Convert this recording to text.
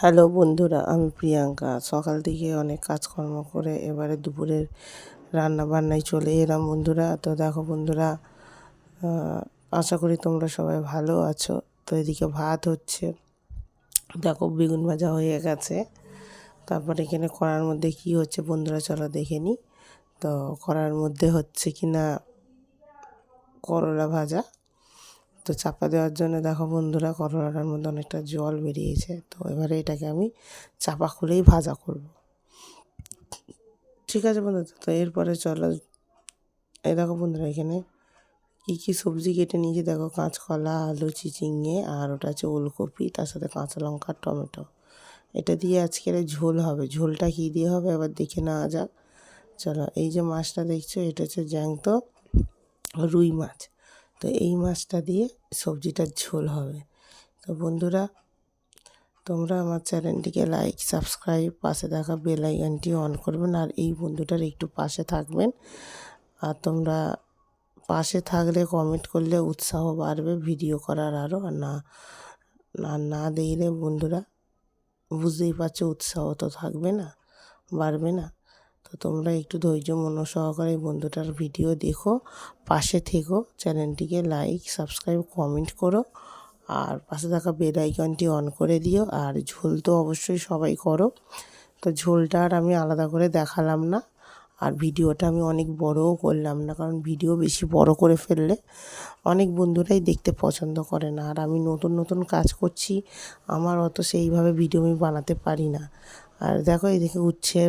Hello বন্ধুরা, আমি প্রিয়াঙ্কা। সকাল থেকে অনেক কাজকর্ম করে এবারে দুপুরের রান্না বান্নায় চলে এলাম বন্ধুরা। তো দেখো বন্ধুরা আশা করি তোমরা সবাই ভালো আছো। তো এদিকে ভাত হচ্ছে, দেখো বেগুন ভাজা হয়ে গেছে। তারপরে এখানে কড়ার মধ্যে কি হচ্ছে বন্ধুরা, চলো দেখে নিই। তো কড়ার মধ্যে হচ্ছে কি না করলা ভাজা। তো চাপা দেওয়ার জন্য দেখো বন্ধুরা করলাটার মধ্যে অনেকটা জল বেরিয়েছে। তো এবারে এটাকে আমি চাপা খুলেই ভাজা করব। ঠিক আছে বন্ধুরা, তো এরপরে চলো। এই দেখো বন্ধুরা এখানে কী কী সবজি কেটে নিয়েছি। দেখো কাঁচকলা, আলু চিচিঙে আর ওটা হচ্ছে ওলকপি, তার সাথে কাঁচা লঙ্কা, টমেটো। এটা দিয়ে আজকের ঝোল হবে। ঝোলটা কী দিয়ে হবে এবার দেখে নেওয়া যাক। চলো, এই যে মাছটা দেখছ, এটা হচ্ছে জ্যাংত রুই মাছ। তো এই মাছটা দিয়ে সবজিটার ঝোল হবে। তো বন্ধুরা, তোমরা আমার চ্যানেলটিকে লাইক সাবস্ক্রাইব পাশে থাকা বেল আইকনটি অন করবেন আর এই বন্ধুটার একটু পাশে থাকবেন। আর তোমরা পাশে থাকলে কমেন্ট করলে উৎসাহ বাড়বে ভিডিও করার আরও আর না না না দেখলে বন্ধুরা বুঝতেই পারছ উৎসাহ তো থাকবে না, বাড়বে না। তো তোমরা একটু ধৈর্য মন সহকারে বন্ধুটার ভিডিও দেখো। পাশে থেকো, চ্যানেলটিকে লাইক সাবস্ক্রাইব কমেন্ট করো। আর পাশে থাকা বেল আইকনটি অন করে দিও। আর ঝোল তো অবশ্যই সবাই করো। তো ঝোলটা আর আমি আলাদা করে দেখালাম না। আর ভিডিওটা আমি অনেক বড়ও করলাম না, কারণ ভিডিও বেশি বড় করে ফেললে অনেক বন্ধুরাই দেখতে পছন্দ করে না। আর আমি নতুন নতুন কাজ করছি, আমার অত সেইভাবে ভিডিও আমি বানাতে পারি না। আর দেখো এদিকে উচ্ছে